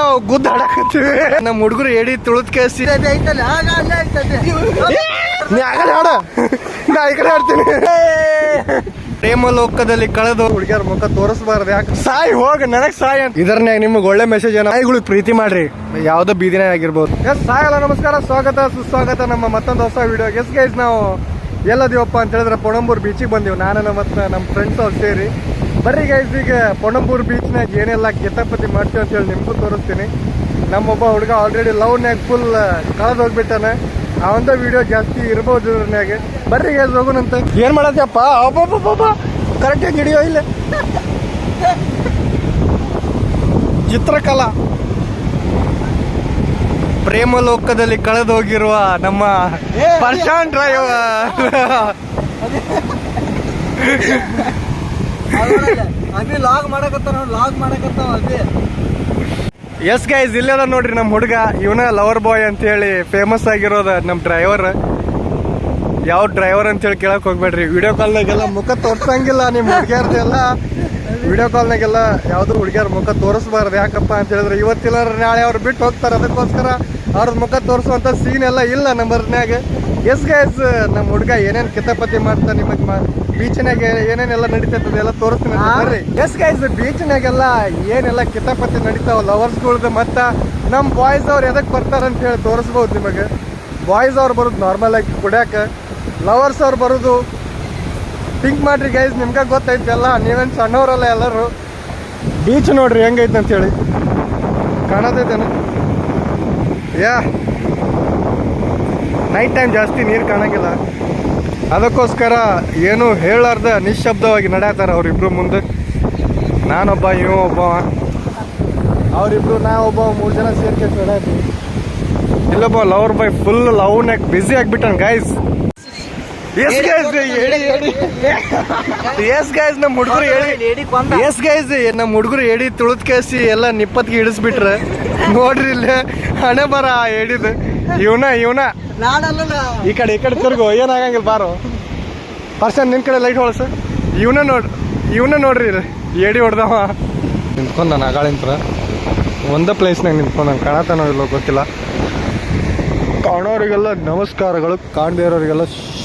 ನಾವು ಗುದ್ದ ನಮ್ ನಮ್ಮ ಹುಡುಗರು ಎಡಿ ತುಳಿದ್ ಕೇಸಿ. ನೀ ಆ ಕಡೆ ಹಾಡ ನಾ ಈ ಕಡೆ ಆಡ್ತೀನಿ. ಪ್ರೇಮ ಲೋಕದಲ್ಲಿ ಕಳೆದು ಹುಡುಗಿಯರ ಮುಖ ತೋರಿಸಬಾರ್ದು ಯಾಕೆ? ಸಾಯಿ ಹೋಗ ನನಗ್ ಸಾಯಿ ಅಂತ. ಇದರ್ನ್ಯಾಗ ನಿಮ್ಗೆ ಒಳ್ಳೆ ಮೆಸೇಜ್ ಏನೋ. ನಾಯಿಗಳಿಗೆ ಪ್ರೀತಿ ಮಾಡ್ರಿ. ಯಾವ್ದೋ ಬೀದಿನೇ ಆಗಿರ್ಬೋದು. ಎಸ್ ಸಾಯಲ್ಲ ಅಲ್ಲ ನಮಸ್ಕಾರ ಸ್ವಾಗತ ಸುಸ್ವಾಗತ ನಮ್ಮ ಮತ್ತೊಂದು ಹೊಸ ವಿಡಿಯೋ ಎಸ್ ಗೈಸ್ ನಾವು ಎಲ್ಲದಿವಪ್ಪ ಅಂತ ಹೇಳಿದ್ರೆ ಪೊಣಂಬೂರ್ ಬೀಚಿಗೆ ಬಂದೀವಿ. ನಾನು ಮತ್ತು ನಮ್ಮ ಫ್ರೆಂಡ್ಸ್ ಅವ್ರು ಸೇರಿ. ಬರ್ರಿ ಗೈಸ್ ಈಗ ಪೊಣಂಬೂರ್ ಬೀಚ್ನಾಗ ಏನೆಲ್ಲ ಗೆತಪತಿ ಮಾಡ್ತೀವಿ ಅಂತ ಹೇಳಿ ನಿಮಗೂ ತೋರಿಸ್ತೀನಿ. ನಮ್ಮೊಬ್ಬ ಹುಡುಗ ಆಲ್ರೆಡಿ ಲವ್ನ್ಯಾಗ ಫುಲ್ ಕಳೆದು ಹೋಗ್ಬಿಟ್ಟಾನ. ಅವಂದ ವಿಡಿಯೋ ಜಾಸ್ತಿ ಇರ್ಬೋದು ಇದ್ರನ್ಯಾಗ ಬರ್ರಿ ಗೈಸ್ ಹೋಗೋಣಂತ ಏನ್ ಮಾಡತ್ತಪ್ಪ ಅಬ್ಬಬ್ಬಬ್ಬ ಕರೆಕ್ಟಾಗಿ ಹಿಡಿಯೋ ಇಲ್ಲ. ಚಿತ್ರಕಲಾ. ಪ್ರೇಮ ಲೋಕದಲ್ಲಿ ಕಳೆದು ಹೋಗಿರುವ ನಮ್ಮ ಪರ್ಶಾನ್ ಡ್ರೈವರ್ ಲಾಗ್ ಲಾಗ್ ಅಭಿ ಎಸ್ ಗೈಸ್ ಇಲ್ಲದ ನೋಡ್ರಿ ನಮ್ಮ ಹುಡುಗ. ಇವನ ಲವರ್ ಬಾಯ್ ಅಂತ ಹೇಳಿ ಫೇಮಸ್ ಆಗಿರೋದ ನಮ್ಮ ಡ್ರೈವರ್ ಯಾವ ಡ್ರೈವರ್ ಅಂತ ಹೇಳಿ ಕೇಳಕ್ ಹೋಗ್ಬೇಡ್ರಿ. ವಿಡಿಯೋ ಕಾಲ್ನಾಗೆಲ್ಲ ಮುಖ ತೋರ್ಸಂಗಿಲ್ಲ ನಿಮ್ಮ ಹುಡುಗಿಯರ್ದೆಲ್ಲ. ವಿಡಿಯೋ ಕಾಲ್ನಾಗೆಲ್ಲ ಯಾವ್ದು ಹುಡುಗಿಯರ ಮುಖ ತೋರಿಸ್ಬಾರ್ದು. ಯಾಕಪ್ಪ ಅಂತ ಹೇಳಿದ್ರೆ ಇವತ್ತಿಲ್ಲ ನಾಳೆ ಅವ್ರು ಬಿಟ್ಟು ಹೋಗ್ತಾರೆ. ಅದಕ್ಕೋಸ್ಕರ ಅವ್ರ ಮುಖ ತೋರಿಸುವಂತ ಸೀನ್ ಎಲ್ಲ ಇಲ್ಲ ನಂಬರ್ನ್ಯಾಗ ಎಸ್ ಗೈಸ್ ನಮ್ಮ ಹುಡುಗ ಏನೇನು ಕಿತಾಪತಿ ಮಾಡ್ತಾ ನಿಮಗೆ ಬೀಚ್ನಾಗ ಏನೇನೆಲ್ಲ ನಡೀತೈತೆ ಎಲ್ಲ ತೋರಿಸ್ತೀನಿ ಬರ್ರಿ. ಎಸ್ ಗೈಸ್ ಬೀಚ್ನಾಗೆಲ್ಲ ಏನೆಲ್ಲ ಕಿತಾಪತಿ ನಡೀತಾವ ಲವರ್ಸ್ಗಳ್ದು ಮತ್ತ ನಮ್ಮ ಬಾಯ್ಸ್ ಅವ್ರು ಎದಕ್ಕೆ ಬರ್ತಾರ ಅಂತ ಹೇಳಿ ತೋರಿಸ್ಬೋದು ನಿಮಗೆ. ಬಾಯ್ಸ್ ಅವ್ರು ಬರೋದು ನಾರ್ಮಲ್ ಆಗಿ ಕುಡ್ಯಾಕ ಲವರ್ಸ್ ಅವ್ರು ಬರೋದು ಥಿಂಕ್ ಮಾಡ್ರಿ ಗೈಸ್ ನಿಮ್ಗೆ ಗೊತ್ತೈತೆ ಎಲ್ಲ ನೀವೇನು ಸಣ್ಣವರಲ್ಲ ಎಲ್ಲರೂ. ಬೀಚ್ ನೋಡ್ರಿ ಹೆಂಗೈತೆ ಅಂತೇಳಿ ಕಾಣತೈತೇನು? ಯಾ. ನೈಟ್ ಟೈಮ್ ಜಾಸ್ತಿ ನೀರು ಕಾಣಂಗಿಲ್ಲ. ಅದಕ್ಕೋಸ್ಕರ ಏನು ಹೇಳಾರ್ದ ನಿಶ್ಶಬ್ದವಾಗಿ ನಡೆಯತ್ತಾರ ಅವರಿಬ್ರು ಮುಂದೆ. ನಾನೊಬ್ಬ ಇವ ಒಬ್ಬ. ಅವರಿಬ್ರು ನಾ ಒಬ್ಬ ಮೂರು ಜನ ಸೇರ್ಕೊಂಡು ನಡೆಯತ್ತೀವಿ ಇಲ್ಲೊಬ್ಬ ಲವರ್ ಬಾಯ್ ಫುಲ್ ಲವ್ನಾಗ busy ಆಗ್ಬಿಟ್ಟಾನ guys yes guys yes guys ನಮ್ಮ ಹುಡುಗರು ಹೇಳಿ. ಎಸ್ ಗೈಸ್ ನಮ್ಮ ಹುಡುಗರು ಎಡಿ ತುಳಿದ್ ಕೇಸಿ ಎಲ್ಲ ನಿಪ್ಪತ್ತಿಗೆ ಇಡಿಸ್ಬಿಟ್ರೆ ನೋಡ್ರಿ ಇಲ್ಲೇ ಹಣೆ ಬರ ಎಡಿದು ಇವನ ಇವನ. ಈ ಕಡೆ ಈ ಕಡೆ ತಿರುಗು ಏನಾಗಂಗಿಲ್ಲ ಬಾರು. ಪರ್ಸನ್ ನಿನ್ ಕಡೆ ಲೈಟ್ ಹೊಳಸ. ಇವನ ನೋಡ್ ಇವನ ನೋಡ್ರಿ. ಏಡಿ ಹೊಡ್ದವ. ನಿಂತ್ಕೊಂಡ್ ನಾನು ಆಗಾಳಿಂತ್ರ ಒಂದೇ ಪ್ಲೇಸ್ನಾಗ ನಿಂತ್ಕೊಂಡು ನಂಗೆ ಕಾಣತಾನೋ ಇಲ್ಲೋ ಗೊತ್ತಿಲ್ಲ. ಕಾಣೋರಿಗೆಲ್ಲ ನಮಸ್ಕಾರಗಳು ಕಾಣದೇ ಇರೋರಿಗೆಲ್ಲ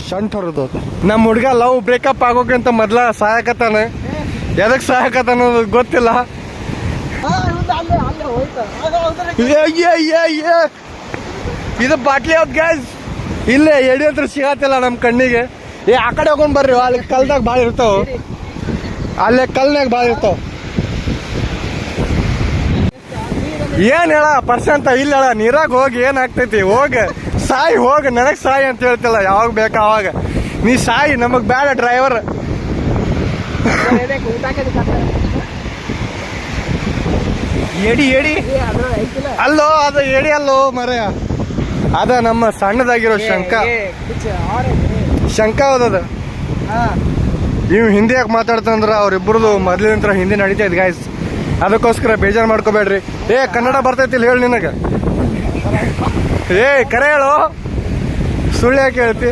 ಶಂಟ್ ಹೊರದು. ನಮ್ಮ ಹುಡುಗ ಲವ್ ಬ್ರೇಕಪ್ ಆಗೋಕ್ಕಿಂತ ಮೊದ್ಲ ಸಾಯಾಕತ್ತಾನ ಗೊತ್ತಿಲ್ಲ ಅಯ್ಯ ಅನ್ನೋದು ಗೊತ್ತಿಲ್ಲ. ಇದು ಬಾಟ್ಲಿ ಯಾವ್ದು ಗ್ಯಾಸ್ ಇಲ್ಲೇ ಎಡಿ ಹತ್ರ ಸಿಗತ್ತಿಲ್ಲ ನಮ್ಮ ಕಣ್ಣಿಗೆ. ಏ, ಆ ಕಡೆ ಹೋಗೊಂಡ್ ಬರ್ರಿ ಅಲ್ಲಿ ಕಲ್ದಾಗ ಭಾಳ ಇರ್ತಾವ. ಅಲ್ಲೇ ಕಲ್ನಾಗ ಭಾಳ ಇರ್ತಾವ. ಏನ್ ಹೇಳ ಪರ್ಸೆಂಟ್ ಇಲ್ಲ ಹೇಳ, ನೀರಾಗ ಹೋಗಿ ಏನ್ ಆಗ್ತೈತಿ? ಹೋಗ, ಸಾಯಿ, ಹೋಗ, ನನಗ್ ಸಾಯಿ ಅಂತ ಹೇಳ್ತಿಲ್ಲ, ಯಾವಾಗ ಬೇಕಾ ಅವಾಗ. ನೀ ಸಾಯಿ, ನಮಗ್ ಬೇಡ ಡ್ರೈವರ್ ಎಡಿ ಎಡಿ. ಅಲ್ಲೋ, ಅದು ಎಡಿ ಅಲ್ಲೋ ಮರ ಅದ ನಮ್ಮ ಸಣ್ಣದಾಗಿರೋ ಶಂಕ. ಶಂಕ ಹೌದದ. ನೀವು ಹಿಂದಿ ಯಾಕೆ ಮಾತಾಡ್ತಂದ್ರ ಅವ್ರಿಬ್ರದ್ದು ಮೊದ್ಲಿನ ಹಿಂದಿ ನಡೀತೈತಿ ಗಾಯ್ಸ್ ಅದಕ್ಕೋಸ್ಕರ ಬೇಜಾರ್ ಮಾಡ್ಕೋಬೇಡ್ರಿ. ಏ ಕನ್ನಡ ಬರ್ತೈತಿ ಹೇಳಿ ನಿನಗ. ಏ ಕರೆ ಹೇಳು. ಸುಳ್ಳು ಯಾಕೆ ಹೇಳ್ತಿ?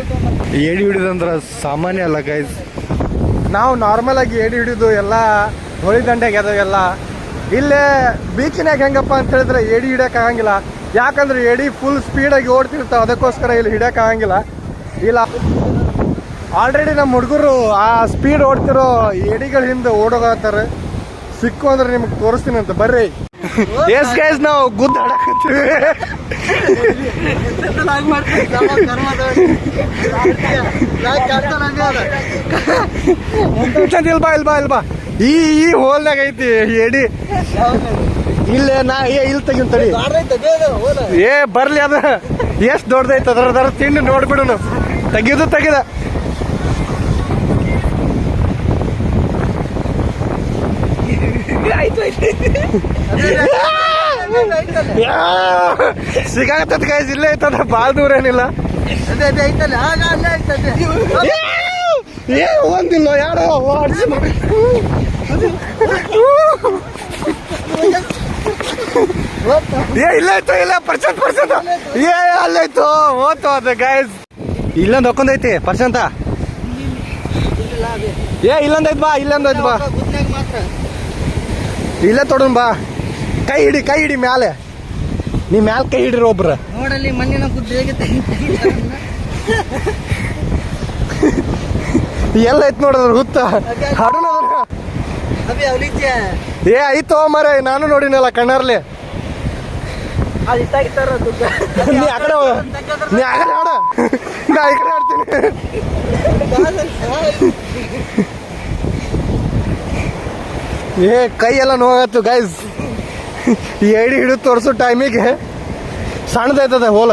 ಏಡಿ ಹಿಡಿದಂದ್ರೆ ಸಾಮಾನ್ಯ ಅಲ್ಲ ಗೈಸ್ ನಾವು ನಾರ್ಮಲ್ ಆಗಿ ಏಡಿ ಹಿಡಿದು ಎಲ್ಲ ಹೊಳಿ ದಂಡೆಗೆ ಅದಾವೆಲ್ಲ ಇಲ್ಲೇ ಬೀಚಿನಾಗ ಹೆಂಗಪ್ಪ ಅಂತ ಹೇಳಿದ್ರೆ ಏಡಿ ಹಿಡಿಯಕ್ ಆಗಂಗಿಲ್ಲ. ಯಾಕಂದ್ರೆ ಎಡಿ ಫುಲ್ ಸ್ಪೀಡಾಗಿ ಓಡ್ತಿರ್ತಾವ, ಅದಕ್ಕೋಸ್ಕರ ಇಲ್ಲಿ ಹಿಡಿಯಕ್ ಆಗಂಗಿಲ್ಲ. ಇಲ್ಲ. ಆಲ್ರೆಡಿ ನಮ್ಮ ಹುಡುಗರು ಆ ಸ್ಪೀಡ್ ಓಡ್ತಿರೋ ಎಡಿಗಳ ಹಿಂದೆ ಓಡೋಗತ್ತಾರೆ ಸಿಕ್ಕು ಅಂದ್ರೆ ನಿಮ್ಗೆ ತೋರಿಸ್ತೀನಿ ಅಂತ. ಬರ್ರಿ. ಎಸ್ ಗೈಸ್ ನಾವು ಗುದ್ದ ಇಲ್ಬಾ ಇಲ್ಬಾ ಇಲ್ಬಾ ಈ ಈ ಹೋಲ್ನಾಗ ಐತಿ ಎಡಿ. ಇಲ್ಲೇ ನಾ ಏ, ಇಲ್ಲಿ ತೆಗಿನ್ ತಡಿ. ಏ, ಬರ್ಲಿ ಅದ. ಎಷ್ಟು ಅದ್ರ ಅದ್ರ ತಿಂಡಿ ನೋಡ್ಬಿಡು ತೆಗಿದು ತೆಗಿದ. ಸಿಗಾಕತ್ತದ ಕೈ ಇಲ್ಲೇ ಐತದ ಭಾಳ ದೂರ ಏನಿಲ್ಲ. ಏ, ಒಂದಿಲ್ಲ, ಯಾರೋ ಆಡ್ಸಿ ಏ ಇಲ್ಲಾಯ್ತು ಇಲ್ಲ ಪರ್ಸೆಂಟ್ ಪರ್ಸೆಂಟ್ ಏ ಅಲ್ಲಾಯ್ತು ಓದ್ತು ಅದು ಗಾಯಸ್ ಇಲ್ಲೊಂದು ಹೊಕ್ಕೊಂದೈತಿ ಪರ್ಸೆಂಟ ಏ ಇಲ್ಲೊಂದೈತ್ ಬಾ ಇಲ್ಲೊಂದೈತ್ ಬಾ. ಇಲ್ಲ ತೊಡನ್ ಬಾ. ಕೈ ಹಿಡಿ ಕೈ ಹಿಡಿ ಮ್ಯಾಲೆ. ನೀ ಮ್ಯಾಲ ಕೈ ಹಿಡಿರಿ ಒಬ್ರ. ನೋಡಲ್ಲಿ ಮಣ್ಣಿನ ಗುದ್ದು ಹೇಗೆ. ಎಲ್ಲ ಐತ್ ನೋಡಿದ್ರ ಹುತ್ತ. ಹಾಡು ಅದ್ರ. ಏ ಐತೋ ಮರ ನಾನು ನೋಡಿನಲ್ಲ ಕಣ್ಣಾರ್ಲಿ. ನೀ ಆ ಕಡೆ. ನೀ ಆ ಕಡೆ ಆಡ ನಾ ಈ ಕಡೆ ಆಡ್ತೀನಿ. ಏ ಕೈ ಎಲ್ಲ ನೋವಾಗತ್ತು ಗೈಸ್ ಈ ಐಡಿ ಹಿಡಿದು ತೋರಿಸೋ ಟೈಮಿಗೆ ಸಣ್ಣದೈತದ ಹೋಲ.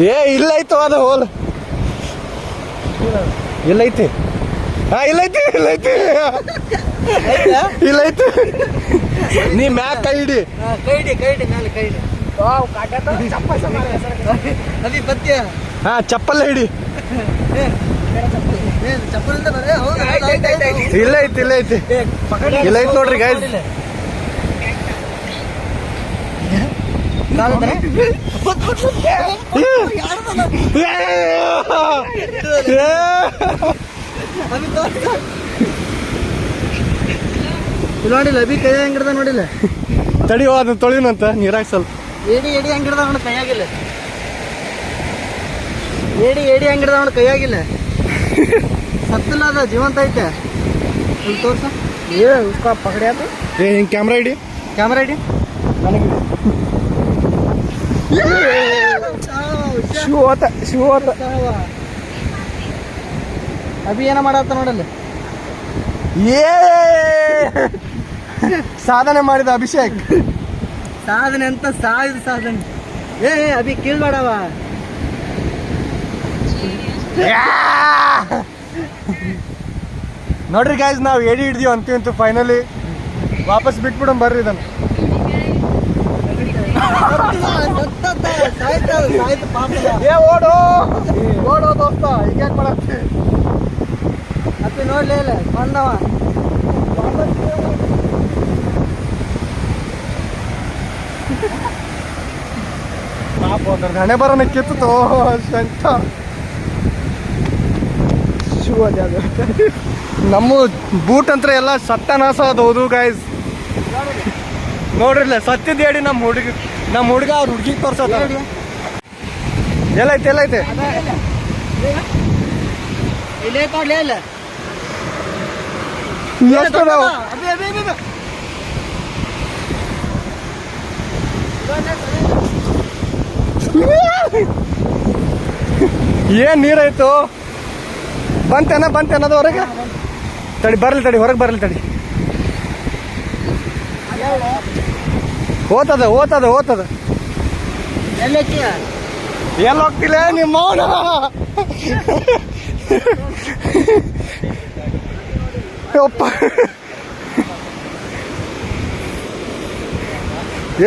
ಏ ಇಲ್ಲೈತು ಅದು ಹೋಲ್. ಇಲ್ಲೈತಿ. ಹಾ ಇಲ್ಲೈತಿ ಇಲ್ಲೈತಿ. ಇಲ್ಲೈತಿ. ನೀ ಮ್ಯಾಕ್ ಕೈ ಹಿಡಿ. ಕೈ ಹಿಡಿ ಕೈ ಹಿಡಿ ಮೇಲೆ ಕೈ ಹಿಡಿ. ಹಾ ಚಪ್ಪಲ್ ಹಿಡಿ. ಇಲ್ಲ ಐತಿ ಇಲ್ಲ ಐತಿ ಇಲ್ಲ ಐತಿ ನೋಡ್ರಿ ಗೈಸ್ ಅಭಿ ತೋರ್ಸು. ಇಲ್ಲಿ ನೋಡಿಲ್ಲ ಬಿ ಕೈ ಹೆಂಗಿಡ್ದ ನೋಡಿಲ್ಲ? ತಡಿಯೋ ಅದನ್ನ ತೊಳಿನಂತ ನೀರಾಗ ಸ್ವಲ್ಪ ಏಡಿ ಎಡಿ ಹೆಂಗಿಡ್ದ ನೋಡಿ ಕೈಯಾಗಿಲ್ಲ. ಏಡಿ ಏಡಿ ಹೆಂಗಿಡ್ದ ನೋಡಿ ಕೈಯಾಗಿಲ್ಲ. ಸತ್ತಿಲ್ಲ ಅದ ಜೀವಂತ ಐತೆ. ತೋರ್ಸ. ಏ ಉಸ್ಕೋ ಪಕಡಿ ಆತು ಏ ಹಿಂಗೆ ಕ್ಯಾಮ್ರಾ ಇಡಿ ಕ್ಯಾಮ್ರಾ ಇಡಿ ಅಭಿ ಏನ ಮಾಡತ್ತ ನೋಡಲ್ಲಿ? ಏ! ಸಾಧನೆ ಮಾಡಿದ ಅಭಿಷೇಕ್. ಸಾಧನೆ ಅಂತ ಸಾಯಿದ ಸಾಧನೆ. ಏ ಅಭಿ ಕೀಳ್ಬೇಡವ. ನೋಡ್ರಿ ಗಾಯ್ಸ್ ನಾವು ಎಡಿ ಹಿಡ್ದೀವಿ ಅಂತೀವಿ ಅಂತೂ ಫೈನಲಿ ವಾಪಸ್ ಬಿಟ್ಬಿಡೋಣ ಬರ್ರಿ ಇದನ್ನ. ಏ, ಓಡೋ. ಓಡೋ ಮಾಡತ್ತಿ? ಇಲ್ಲ ಹಣೆ ಬರೋನ ಕಿತ್ತು ಶಂಕ ನಮ್ಮ ಬೂಟ್ ಅಂತ ಎಲ್ಲ ಸತ್ಯನಾಶ ಅದು ಹೌದು ಗಾಯ್ಸ್ ನೋಡ್ರಿಲ್ಲ ಸತ್ತಿದ್ದೇಡಿ ನಮ್ಮ ಹುಡುಗ ನಮ್ಮ ಹುಡುಗ ಅವ್ರ ಹುಡುಗಿಗೆ ತೋರ್ಸೋದ. ಎಲ್ಲೈತೆ ಎಲ್ಲೈತೆ. ಏನ್ ನೀರಾಯ್ತು? ಬಂತೇನ ಬಂತೇನದ ಹೊರಗೆ? ತಡಿ ಬರ್ಲಿ ತಡಿ ಹೊರಗೆ ಬರ್ಲಿ ತಡಿ. ಓತದ ಓತದ ಓತದ. ಎಲ್ಲ ಹೋಗ್ತಿಲ್ಲ ನಿಮ್ಮ ಯಪ್ಪ.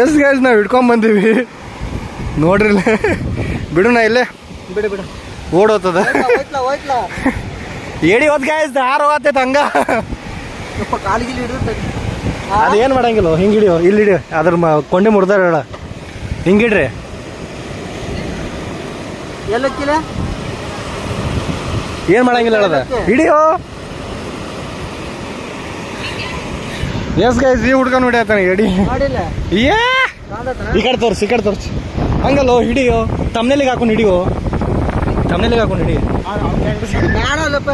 ಎಸ್ ಗೈಸ್ ನಾವು ಹಿಡ್ಕೊಂಡ್ ಬಂದೀವಿ? ನೋಡ್ರಿಲ್ಲ. ಬಿಡುನ ಇಲ್ಲೇ? ಬಿಡು ಬಿಡು. ಓಡೋತದ. ಏಡಿ ಹೋದ್ ಗಾಯ್ಸ್ ಹಾರ ಹೋಗತ್ತೈತೆ ಹಂಗ. ಕಾಲಿಗೆ ಅದೇನ್ ಮಾಡಂಗಿಲ್ಲ ಹಿಂಗಿಡಿಯೋ ಇಲ್ಲಿಡಿ ಇಲ್ಲಿ ಹಿಡಿಯೋ ಅದ್ರ ಮ ಕೊಂಡೆ ಮುಡ್ದಾರ ಹೇಳ. ಹಿಂಗಿಡ್ರಿ. ಹಚ್ಚಿಲ್ಲ ಏನ್ ಮಾಡಂಗಿಲ್ಲ ಹೇಳದ? ಹಿಡಿಯೋ. ಎಸ್ ಗೈಸ್ ಈ ಹುಡ್ಗ ಹೊಡಿಯತ್ತಾನೆ ಎಡಿ. ಮಾಡಿಲ್ಲ. ಏ! ಈ ಕಡೆ ತೋರ್ಸಿ ಈ ಕಡೆ ತೋರ್ಸಿ. ಹಂಗಲ್ಲ ಹಿಡಿಯೋ. ತಮ್ನೆಲಿಗೆ ಹಾಕೊಂಡು ಹಿಡಿಯೋ. ತಮ್ನೆಲಿಗೆ ಹಾಕೊಂಡು ಹಿಡಿ ನಾನಲ್ಲಪ್ಪ.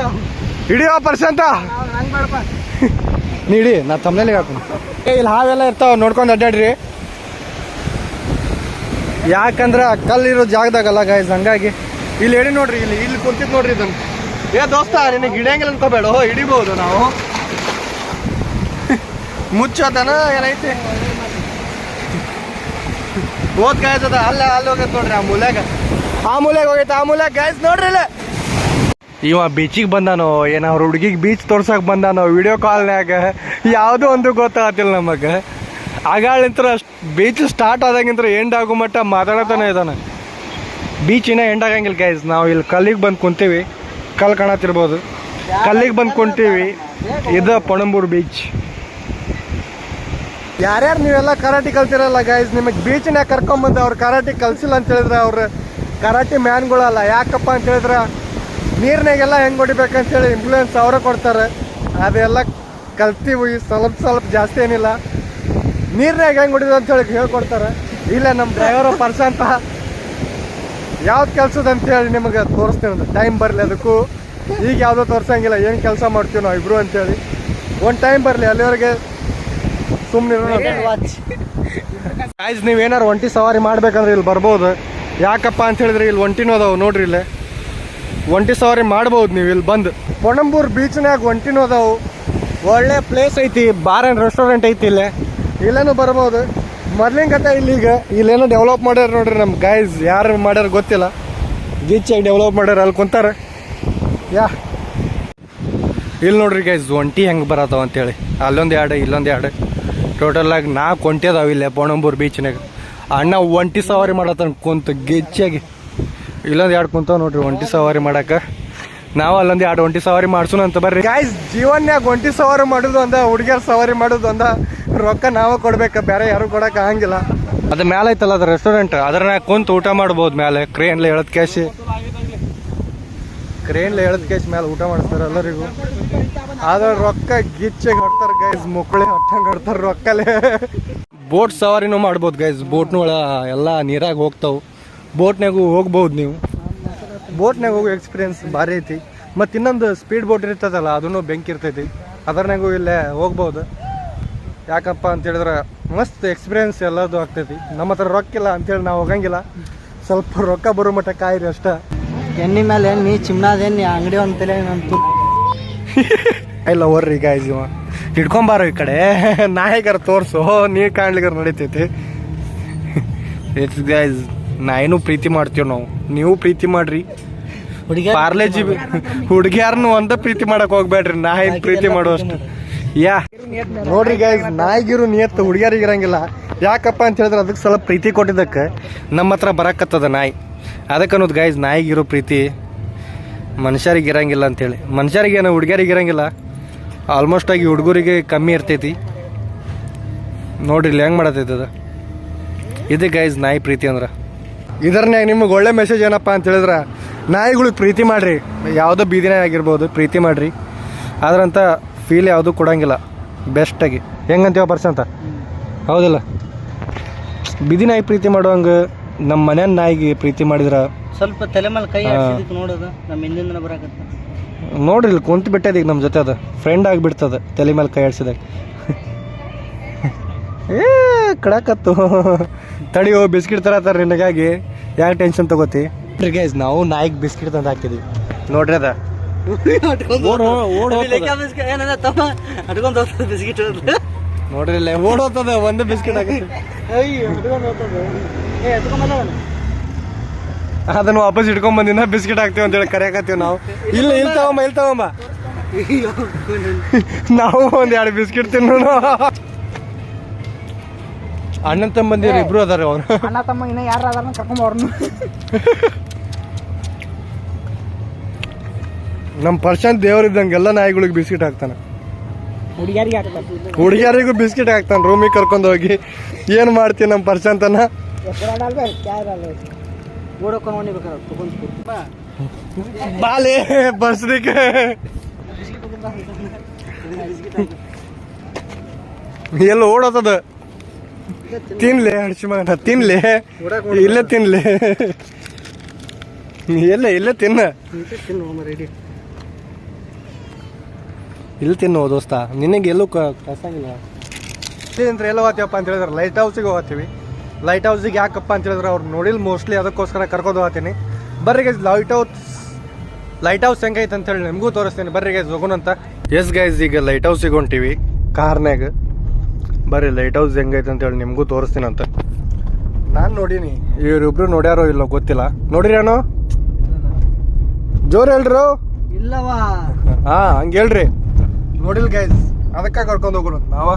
ಹಿಡಿಯೋ ಪರ್ಸೆಂಟ ನೀ ಹಿಡಿ ನಾ ತಮ್ಮನೇಲಿ ಹಾಕೊಂಡು ಏ, ಇಲ್ಲಿ ಹಾವೆಲ್ಲ ಇರ್ತಾವ, ನೋಡ್ಕೊಂಡು ಅಡ್ಡಾಡ್ರಿ. ಯಾಕಂದ್ರೆ ಕಲ್ಲಿರೋ ಜಾಗದಾಗಲ್ಲ ಗಾಯ್ಸ್ ಹಂಗಾಗಿ. ಇಲ್ಲಿ ಹೇಳಿ ನೋಡ್ರಿ, ಇಲ್ಲಿ ಇಲ್ಲಿ ಕುಂತಿದ್ ನೋಡ್ರಿ ಇದನ್ನ. ಏ, ದೋಸ್ತ, ನಿನಗೆ ಹಿಡಿಯಂಗಿಲ್ಲ ಅನ್ಕೋಬೇಡ ಹಿಡಿಬಹುದು ನಾವು. ಮುಚ್ಚೋದನ ಏನೈತಿ? ಓದ್ ಗಾಯ್ಸ್ ಅದ, ಅಲ್ಲ, ಅಲ್ಲಿ ಹೋಗೈತೆ ನೋಡ್ರಿ ಆ ಮೂಲ್ಯಾಗ ಆ ಮೂಲ್ಯಾಗ ಹೋಗೈತೆ, ಆ ಮೂಲ್ಯಾಗ ಗಾಯ್ಸ್ ನೋಡ್ರಿ ಇಲ್ಲ. ಇವ ಬೀಚಿಗೆ ಬಂದಾನೋ, ಏನೋ ಅವ್ರ ಹುಡುಗಿಗೆ ಬೀಚ್ ತೋರ್ಸಕ್ ಬಂದಾನೋ ವಿಡಿಯೋ ಕಾಲ್ನ್ಯಾಗ ಯಾವುದೋ ಒಂದು ಗೊತ್ತಾಗತ್ತಿಲ್ಲ ನಮಗೆ. ಆಗಾಳಿಂತ್ರ ಬೀಚ್ ಸ್ಟಾರ್ಟ್ ಆದಾಗಿಂತ್ರ ಎಂಡ್ ಆಗೋ ಮಟ್ಟ ಮಾತಾಡತಾನೆ ಇದಾನೆ. ಬೀಚ್ ಇನ್ನ ಎಂಡ್ ಆಗಂಗಿಲ್ಲ ಗೈಸ್ ನಾವು ಇಲ್ಲಿ ಕಲ್ಲಿಗೆ ಬಂದು ಕುಂತೀವಿ. ಕಲ್ಲು ಕಾಣತಿರ್ಬೋದು ಕಲ್ಲಿಗೆ ಬಂದು ಕುಂತೀವಿ. ಇದು ಪಣಂಬೂರು ಬೀಚ್ ಯಾರ್ಯಾರು ನೀವೆಲ್ಲ ಕರಾಟಿ ಕಲ್ತಿರಲ್ಲ ಗೈಸ್ ನಿಮಗೆ ಬೀಚ್ನ್ಯಾಗ ಕರ್ಕೊಂಬಂದು ಅವ್ರು ಕರಾಟಿ ಕಲ್ಸಿಲ್ಲ ಅಂತ ಹೇಳಿದ್ರೆ ಅವ್ರು ಕರಾಟಿ ಮ್ಯಾನ್ಗಳಲ್ಲ. ಯಾಕಪ್ಪ ಅಂತ ಹೇಳಿದ್ರೆ ನೀರ್ನಾಗೆಲ್ಲ ಹೆಂಗ್ ಹೊಡಿಬೇಕಂತೇಳಿ ಇನ್ಫ್ಲೂಯೆನ್ಸ್ ಅವರೇ ಕೊಡ್ತಾರೆ. ಅದೆಲ್ಲ ಕಲ್ತೀವಿ ಸ್ವಲ್ಪ ಸ್ವಲ್ಪ ಜಾಸ್ತಿ ಏನಿಲ್ಲ. ನೀರ್ನಾಗ ಹೆಂಗ್ ಹೊಡಿದು ಅಂತೇಳಿ ಹೇಳ್ಕೊಡ್ತಾರೆ. ಇಲ್ಲ ನಮ್ಮ ಡ್ರೈವರ್ ಪರ್ಸಂತ ಯಾವ್ದು ಕೆಲ್ಸದ ಅಂತೇಳಿ ನಿಮಗೆ ತೋರಿಸ್ತೀನಿ ಟೈಮ್ ಬರಲಿ ಅದಕ್ಕೂ. ಈಗ ಯಾವುದೋ ತೋರ್ಸಂಗಿಲ್ಲ. ಏನು ಕೆಲಸ ಮಾಡ್ತೀವಿ ನಾವು ಇಬ್ರು ಅಂತೇಳಿ. ಒಂದು ಟೈಮ್ ಬರಲಿ ಅಲ್ಲಿವರೆಗೆ ಸುಮ್ಮನೆ ವಾಚ್ ನೀವು ನೀವೇನಾರು ಒಂಟಿ ಸವಾರಿ ಮಾಡ್ಬೇಕಂದ್ರೆ ಇಲ್ಲಿ ಬರ್ಬೋದು. ಯಾಕಪ್ಪ ಅಂತ ಹೇಳಿದ್ರೆ ಇಲ್ಲಿ ಒಂಟಿನೂ ಅದಾವೆ ನೋಡ್ರಿ ಇಲ್ಲೇ. ಒಂಟಿ ಸವಾರಿ ಮಾಡ್ಬೋದು ನೀವು ಇಲ್ಲಿ ಬಂದು. ಪೊಣಂಬೂರ್ ಬೀಚ್ನಾಗ ಒಂಟಿನೂ ಅದಾವು. ಒಳ್ಳೆ ಪ್ಲೇಸ್ ಐತಿ ಬಾರ್ ಆ್ಯಂಡ್ ರೆಸ್ಟೋರೆಂಟ್ ಐತಿ ಇಲ್ಲೇ. ಇಲ್ಲೇನು ಬರ್ಬೋದು. ಮೊದ್ಲಿನ ಕತೆ ಇಲ್ಲೀಗ ಇಲ್ಲೇನೋ ಡೆವಲಪ್ ಮಾಡ್ಯಾರ ನೋಡ್ರಿ ನಮ್ಮ ಗೈಸ್ ಯಾರು ಮಾಡ್ಯಾರ ಗೊತ್ತಿಲ್ಲ. ಗೀಚಾಗಿ ಡೆವಲಪ್ ಮಾಡ್ಯಾರ ಅಲ್ಲಿ ಕುಂತಾರೆ. ಯಾ. ಇಲ್ಲಿ ನೋಡ್ರಿ ಗೈಸ್ ಒಂಟಿ ಹೆಂಗೆ ಬರತ್ತಾವ ಅಂತೇಳಿ. ಅಲ್ಲೊಂದು ಎರಡು ಇಲ್ಲೊಂದು ಎರಡು. ಟೋಟಲ್ ಆಗಿ ನಾಲ್ಕು ಒಂಟಿ ಅದಾವ ಇಲ್ಲೇ ಪೊಣಂಬೂರ್ ಬೀಚ್ನಾಗ ಅಣ್ಣ ಒಂಟಿ ಸವಾರಿ ಮಾಡತ್ತ ಕುಂತು ಗೆಚ್ಚಾಗಿ ಇಲ್ಲೊಂದು ಎರಡು ಕುಂತಾವ ನೋಡ್ರಿ ಒಂಟಿ ಸವಾರಿ ಮಾಡಕ್ಕೆ ನಾವು ಅಲ್ಲೊಂದು ಎರಡು ಒಂಟಿ ಸವಾರಿ ಮಾಡ್ಸೋಣ ಅಂತ ಬರ್ರಿ. ಗಾಯ್ಸ್ ಜೀವನ್ಯಾಗ ಒಂಟಿ ಸವಾರಿ ಮಾಡೋದು ಅಂದ ಹುಡುಗಿಯರ್ ಸವಾರಿ ಮಾಡೋದು ಅಂದ ರೊಕ್ಕ ನಾವು ಕೊಡ್ಬೇಕು ಬೇರೆ ಯಾರು ಕೊಡಕ್ಕೆ ಆಗಂಗಿಲ್ಲ. ಅದು ಮೇಲೆ ಐತಲ್ಲ ಅದು ರೆಸ್ಟೋರೆಂಟ್ ಅದ್ರನ್ಯಾಗ ಕುಂತು ಊಟ ಮಾಡ್ಬೋದು ಮೇಲೆ ಕ್ರೇನ್ಲೆ ಎಳದ್ ಕ್ಯಾಶಿ. ಕ್ರೇನ್ಲೆ ಎಳದ್ ಕ್ಯಾಶ್ ಮೇಲೆ ಊಟ ಮಾಡಿಸ್ತಾರೆ ಎಲ್ಲರಿಗೂ. ಆದ್ರೆ ರೊಕ್ಕ ಗಿಚ್ಚೆ ಹೊಡ್ತಾರೆ ಗೈಸ್ ಮುಕ್ಕಳೆ ಹೊಟ್ಟಂಗೆ ಹೊಡ್ತಾರೆ ರೊಕ್ಕಲೆ. ಬೋಟ್ ಸವಾರಿನೂ ಮಾಡ್ಬೋದು ಗೈಸ್ ಬೋಟ್ ಒಳ ಎಲ್ಲ ನೀರಾಗ ಹೋಗ್ತಾವು. ಬೋಟ್ನಾಗೂ ಹೋಗ್ಬೋದು ನೀವು. ಬೋಟ್ನಾಗ ಹೋಗೋ ಎಕ್ಸ್ಪೀರಿಯನ್ಸ್ ಭಾರಿ ಐತಿ. ಮತ್ತು ಇನ್ನೊಂದು ಸ್ಪೀಡ್ ಬೋಟ್ ಇರ್ತದಲ್ಲ ಅದನ್ನು ಬೆಂಕಿ ಇರ್ತೈತಿ. ಅದರ್ನಾಗೂ ಇಲ್ಲೇ ಹೋಗ್ಬೋದು. ಯಾಕಪ್ಪ ಅಂತೇಳಿದ್ರೆ ಮಸ್ತ್ ಎಕ್ಸ್ಪೀರಿಯನ್ಸ್ ಎಲ್ಲದು ಆಗ್ತೈತಿ. ನಮ್ಮ ಹತ್ರ ರೊಕ್ಕಿಲ್ಲ ಅಂತೇಳಿ ನಾವು ಹೋಗಂಗಿಲ್ಲ. ಸ್ವಲ್ಪ ರೊಕ್ಕ ಬರೋ ಮಟ್ಟ ಕಾಯಿರಿ ಅಷ್ಟೇ. ಎಣ್ಣೆ ಮೇಲೆ ಎಣ್ಣೆ ಚಿಮ್ನಾದ ಎಣ್ಣೆ ಅಂಗಡಿ ಅಂತಲೇ ನಂತು ಇಲ್ಲ ಹೊರ್ರಿ ಗಾಯ್ಸ್ ಇವ. ಹಿಡ್ಕೊಂಬಾರ ಈ ಕಡೆ. ನಾಯಿಗಾರ ತೋರಿಸು. ನೀರು ಕಾಣ್ಲಿಗಾರ ನಡೀತೈತಿ. ಇಟ್ಸ್ ಗೈಸ್ ನಾಯಿನೂ ಪ್ರೀತಿ ಮಾಡ್ತೀವಿ ನಾವು. ನೀವು ಪ್ರೀತಿ ಮಾಡ್ರಿ. ಪಾರ್ಲೆ ಪಾರ್ಲೇಜಿ ಹುಡುಗಿಯಾರನು ಒಂದ ಪ್ರೀತಿ ಮಾಡಕ್ ಹೋಗ್ಬೇಡ್ರಿ. ನಾಯಿ ಪ್ರೀತಿ ಮಾಡುವಷ್ಟು ಯಾ. ನೋಡ್ರಿ ಗೈಸ್ ನಾಯಿಗಿರು ನಿಯತ್ತು ಹುಡುಗಿಯರಿಗೆ ಇರಂಗಿಲ್ಲ. ಯಾಕಪ್ಪ ಅಂತ ಹೇಳಿದ್ರೆ ಅದಕ್ಕೆ ಸ್ವಲ್ಪ ಪ್ರೀತಿ ಕೊಟ್ಟಿದ್ದಕ್ಕೆ. ನಮ್ಮ ಹತ್ರ ಬರಕತ್ತದ ನಾಯಿ. ಅದಕ್ಕೆ ಅನ್ನೋದು ಗೈಸ್ ನಾಯಿಗಿರೋ ಪ್ರೀತಿ ಮನುಷ್ಯರಿಗೆ ಇರಂಗಿಲ್ಲ ಅಂತೇಳಿ. ಮನುಷ್ಯರಿಗೇನು ಹುಡುಗಿಯರಿಗೆ ಇರಂಗಿಲ್ಲ. ಆಲ್ಮೋಸ್ಟ್ ಆಗಿ ಹುಡುಗರಿಗೆ ಕಮ್ಮಿ ಇರ್ತೈತಿ. ನೋಡ್ರಿ ಇಲ್ಲಿ ಹೆಂಗೆ ಮಾಡತೈತಿ ಅದು. ಇದು ಗೈಸ್ ನಾಯಿ ಪ್ರೀತಿ ಅಂದ್ರೆ. ಇದರ್ನ್ಯಾಗ ನಿಮಗೆ ಒಳ್ಳೆ ಮೆಸೇಜ್ ಏನಪ್ಪ ಅಂತ ಹೇಳಿದ್ರೆ ನಾಯಿಗಳಿಗೆ ಪ್ರೀತಿ ಮಾಡ್ರಿ. ಯಾವುದೋ ಬೀದಿನೇ ಆಗಿರ್ಬೋದು ಪ್ರೀತಿ ಮಾಡ್ರಿ. ಆದ್ರಂತ ಫೀಲ್ ಯಾವುದೂ ಕೊಡಂಗಿಲ್ಲ. ಬೆಸ್ಟಾಗಿ ಹೆಂಗಂತೀವ ಬರ್ಸಂತ ಹೌದಿಲ್ಲ? ಬಿದಿ ನಾಯಿ ಪ್ರೀತಿ ಮಾಡುವಂಗೆ ನಮ್ಮ ಮನೆ ನಾಯಿಗೆ ಪ್ರೀತಿ ಮಾಡಿದ್ರೆ ಸ್ವಲ್ಪ ತಲೆ ಮೇಲೆ ಕೈ ನೋಡೋದು ನಮ್ಮ ಹಿಂದಿಂದ ಬರಾಕತ್ತ. ನೋಡ್ರಿ ಇಲ್ಲಿ ಕುಂತು ಬಿಟ್ಟದ ಈಗ ನಮ್ಮ ಜೊತೆ ಅದು. ಫ್ರೆಂಡ್ ಆಗಿಬಿಡ್ತದ ತಲೆ ಮೇಲೆ ಕೈ ಆಡ್ಸಿದಾಗ ಏ ಕಡಕತ್ತು. ತಡಿಯೋ ಬಿಸ್ಕಿಟ್ ತರತಾರೆ ನಿನಗಾಗಿ. ಯಾಕೆ ಟೆನ್ಷನ್ ತಗೋತಿ? ಗೈಸ್ ನಾವು ನಾಯಿಗೆ ಬಿಸ್ಕಿಟ್ ತಂದು ಹಾಕಿದ್ವಿ ನೋಡ್ರಿ ಅದ. ನೋಡ್ರಿ ಇಲ್ಲ ಓಡೋತದ ಒಂದು ಬಿಸ್ಕಿಟ್ ಅದನ್ನ ವಾಪಸ್ ಇಟ್ಕೊಂಡ್ ಬಂದಿನ ಬಿಸ್ಕಿಟ್ ಹಾಕ್ತೀವಿ ಅಂತೇಳಿ ಕರೆಯಕತ್ತೀವಿ ನಾವು. ಇಲ್ಲ ಇಲ್ಲಿ ತಗೊಂಬ ಇಲ್ಲಿ ತಗೊಂಬ. ನಾವು ಒಂದ್ ಎರಡು ಬಿಸ್ಕಿಟ್ ತಿನ್ನೋಣ. ಅಣ್ಣನ್ ತಮ್ಮಂದಿರು ಇಬ್ರು ಅದಾರ ಅವ್ರು. ಅಣ್ಣ ತಮ್ಮ ಇನ್ನ ಯಾರು ಅದಾರ ಕರ್ಕೊಂಡ್ ಅವ್ರನ್ನ ನಮ್ಮ ಪರ್ಸಂಟ್ ದೇವ್ರಿದ್ದಂಗೆ ಎಲ್ಲ ನಾಯಿಗಳಿಗೆ ಬಿಸ್ಕಿಟ್ ಹಾಕ್ತಾನ. ಹುಡುಗಿಯರಿಗೆ ಹಾಕ್ತಾರೆ ಹುಡುಗಿಯರಿಗೂ ಬಿಸ್ಕಿಟ್ ಹಾಕ್ತಾನ ರೂಮಿಗೆ ಕರ್ಕೊಂಡು ಹೋಗಿ. ಏನ್ ಮಾಡ್ತೀನಿ ನಮ್ಮ ಪರ್ಶಾಂತ್ ಅನ್ನ ಬಾಲೆ ಬರ್ಸದಿಕ್ಕೆ ಎಲ್ಲ ಓಡೋತದ ತಿನ್ಲೆ ಹಡ್ಸಿ ಮಗನ ತಿನ್ಲೆ. ಇಲ್ಲ ತಿನ್ಲೆ. ಎಲ್ಲ ಇಲ್ಲ ತಿನ್ನ. ರೆಡಿ ಇಲ್ಲಿ ತಿನ್ನು ದೋಸ್ತ ನಿನಗೆ ಎಲ್ಲೂ ಕಸಂಗಿಲ್ಲ ಅಂದ್ರೆ ಎಲ್ಲ ಹೋಗ್ತೀವಪ್ಪ ಅಂತ ಹೇಳಿದ್ರೆ ಲೈಟ್ ಹೌಸಿಗೆ ಹೋಗ್ತೀವಿ. ಲೈಟ್ ಹೌಸಿಗೆ ಯಾಕಪ್ಪ ಅಂತ ಹೇಳಿದ್ರೆ ಅವ್ರು ನೋಡಿಲ್ಲ ಮೋಸ್ಟ್ಲಿ ಅದಕ್ಕೋಸ್ಕರ ಕರ್ಕೊಂಡು ಹೋಗ್ತೀನಿ. ಬರ್ರಿ guys light house light house ಹೆಂಗೈತೆ ಅಂತ ಹೇಳಿ ನಿಮಗೂ ತೋರಿಸ್ತೀನಿ. ಬರ್ರಿ ಗೈಸ್ ಹೋಗೋಣ ಅಂತ ಎಸ್ ಗೈಸ್ ಈಗ ಲೈಟ್ ಹೌಸಿಗೆ ಹೊಂಟೀವಿ. ಕಾರ್ನ್ಯಾಗ ಬರ್ರಿ ಲೈಟ್ ಹೌಸ್ ಹೆಂಗೈತೆ ಅಂತ ಹೇಳಿ ನಿಮಗೂ ಅಂತ. ನಾನು ನೋಡೀನಿ. ಇವ್ರಿಬ್ರು ನೋಡ್ಯಾರೋ ಇಲ್ಲೋ ಗೊತ್ತಿಲ್ಲ. ನೋಡಿರೇನೋ ಜೋರ್ ಹೇಳ್ರು. ಇಲ್ಲವಾ? ಹಾ ಹಂಗೆ ಹೇಳ್ರಿ. ನೋಡಿಲ್ ಗೈಸ್ ಅದಕ್ಕೆ ಕರ್ಕೊಂಡು ಹೋಗೋಣ ನಾವ.